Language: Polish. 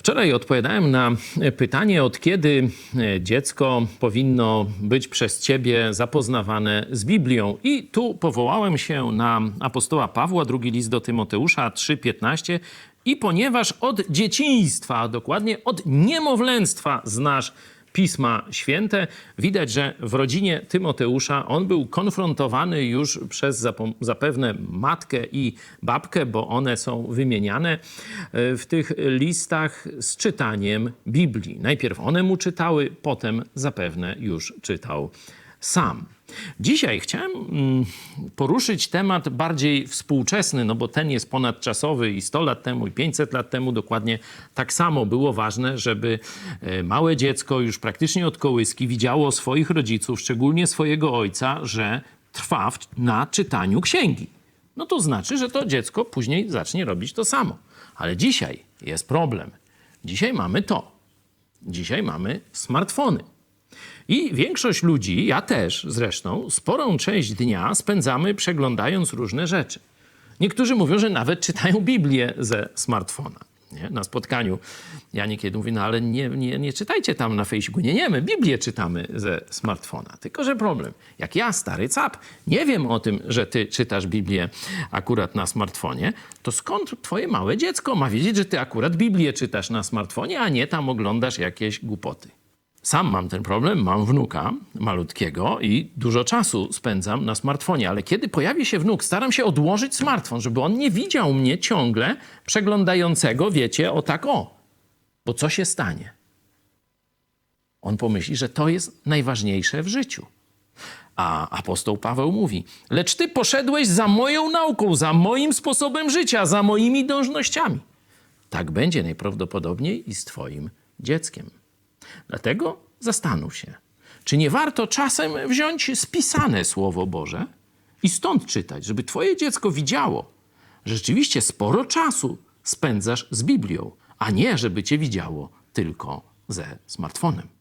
Wczoraj odpowiadałem na pytanie, od kiedy e, dziecko powinno być przez ciebie zapoznawane z Biblią. I tu powołałem się na apostoła Pawła, drugi list do Tymoteusza 3:15. I ponieważ od dzieciństwa, a dokładnie od niemowlęctwa znasz Pisma Święte. Widać, że w rodzinie Tymoteusza on był konfrontowany już przez zapewne matkę i babkę, bo one są wymieniane e, w tych listach z czytaniem Biblii. Najpierw one mu czytały, potem zapewne już czytał sam. Dzisiaj chciałem mm, poruszyć temat bardziej współczesny, no bo ten jest ponadczasowy i 100 lat temu, i 500 lat temu dokładnie tak samo było ważne, żeby e, małe dziecko już praktycznie od kołyski widziało swoich rodziców, szczególnie swojego ojca, że trwa na czytaniu księgi. No to znaczy, że to dziecko później zacznie robić to samo. Ale dzisiaj jest problem. Dzisiaj mamy to. Dzisiaj mamy smartfony. I większość ludzi, ja też zresztą, sporą część dnia spędzamy przeglądając różne rzeczy. Niektórzy mówią, że nawet czytają Biblię ze smartfona. Nie? Na spotkaniu ja niekiedy mówię, no ale nie, nie, nie czytajcie tam na Facebooku. Nie, nie, my Biblię czytamy ze smartfona. Tylko, że problem, jak ja, stary cap, nie wiem o tym, że ty czytasz Biblię akurat na smartfonie, to skąd twoje małe dziecko ma wiedzieć, że ty akurat Biblię czytasz na smartfonie, a nie tam oglądasz jakieś głupoty? Sam mam ten problem, mam wnuka malutkiego i dużo czasu spędzam na smartfonie, ale kiedy pojawi się wnuk, staram się odłożyć smartfon, żeby on nie widział mnie ciągle przeglądającego, wiecie, o tak o. Bo co się stanie? On pomyśli, że to jest najważniejsze w życiu. A apostoł Paweł mówi: Lecz ty poszedłeś za moją nauką, za moim sposobem życia, za moimi dążnościami. Tak będzie najprawdopodobniej i z twoim dzieckiem. Dlatego zastanów się, czy nie warto czasem wziąć spisane Słowo Boże i stąd czytać, żeby Twoje dziecko widziało, że rzeczywiście sporo czasu spędzasz z Biblią, a nie żeby Cię widziało tylko ze smartfonem.